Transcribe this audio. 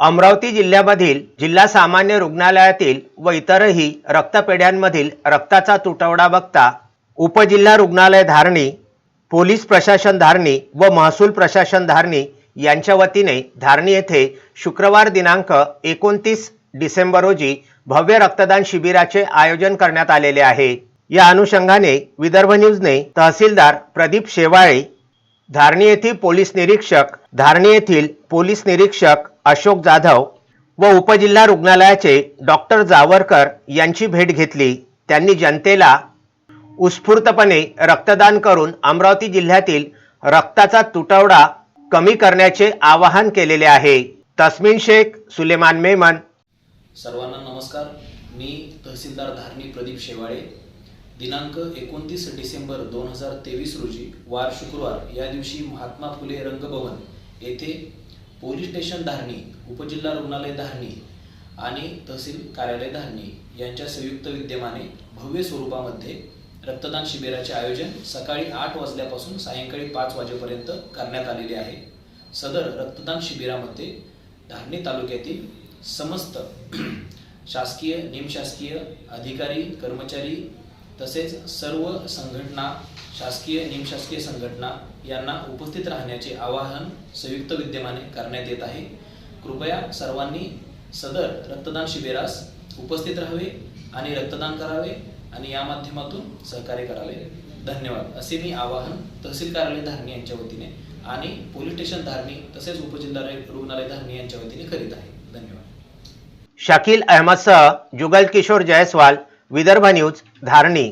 अमरावती जिल्ह्यामधील जिल्हा सामान्य रुग्णालयातील व इतरही रक्तपेढ्यांमधील रक्ताचा तुटवडा बघता उपजिल्हा रुग्णालय धारणी पोलीस प्रशासन धारणी व महसूल प्रशासन धारणी यांच्या वतीने धारणी येथे शुक्रवार दिनांक एकोणतीस डिसेंबर रोजी भव्य रक्तदान शिबिराचे आयोजन करण्यात आलेले आहे. या अनुषंगाने विदर्भ न्यूजने तहसीलदार प्रदीप शेवाळे धारणी येथील पोलीस निरीक्षक धारणी येथील पोलीस निरीक्षक अशोक जाधव व उपजिल्हा रुग्णालयाचे डॉक्टर जावरकर यांची भेट घेतली. त्यांनी जनतेला उत्स्फूर्तपणे रक्तदान करून अमरावती जिल्ह्यातील रक्ताचा तुटवडा कमी करण्याचे आवाहन केलेले आहे. तस्मिन शेख सुलेमान मेमन. सर्वांना नमस्कार. मी तहसीलदार धारणी प्रदीप शेवाळे. दिनांक एकोणतीस डिसेंबर दोन हजार तेवीस रोजी वार शुक्रवार या दिवशी महात्मा फुले रंगभवन येथे पोलीस स्टेशन धारणी उपजिल्हा रुग्णालय धारणी आणि तहसील कार्यालय धारणी यांच्या संयुक्त विद्यमाने भव्य स्वरूपामध्ये रक्तदान शिबिराचे आयोजन सकाळी आठ वाजल्यापासून सायंकाळी पाच वाजेपर्यंत करण्यात आलेले आहे. सदर रक्तदान शिबिरामध्ये धारणी तालुक्यातील समस्त शासकीय निमशासकीय अधिकारी कर्मचारी तसेच सर्व संघटना शासकीय निमशासकीय संघटना यांना उपस्थित राहण्याचे आवाहन संयुक्त विद्यमाने करण्यात येत आहे. कृपया सर्वांनी सदर रक्तदान शिबिरास उपस्थित राहावे आणि रक्तदान करावे आणि या माध्यमातून सहकार्य करावे. धन्यवाद. असे मी आवाहन तहसील कार्यालय धारणी यांच्या वतीने आणि पोलीस स्टेशन धारणी तसेच उपजिल्हा रुग्णालय धारणी यांच्या वतीने करीत आहे. धन्यवाद. शाकिल अहमदसह जुगल किशोर जयस्वाल विदर्भ न्यूज धारणी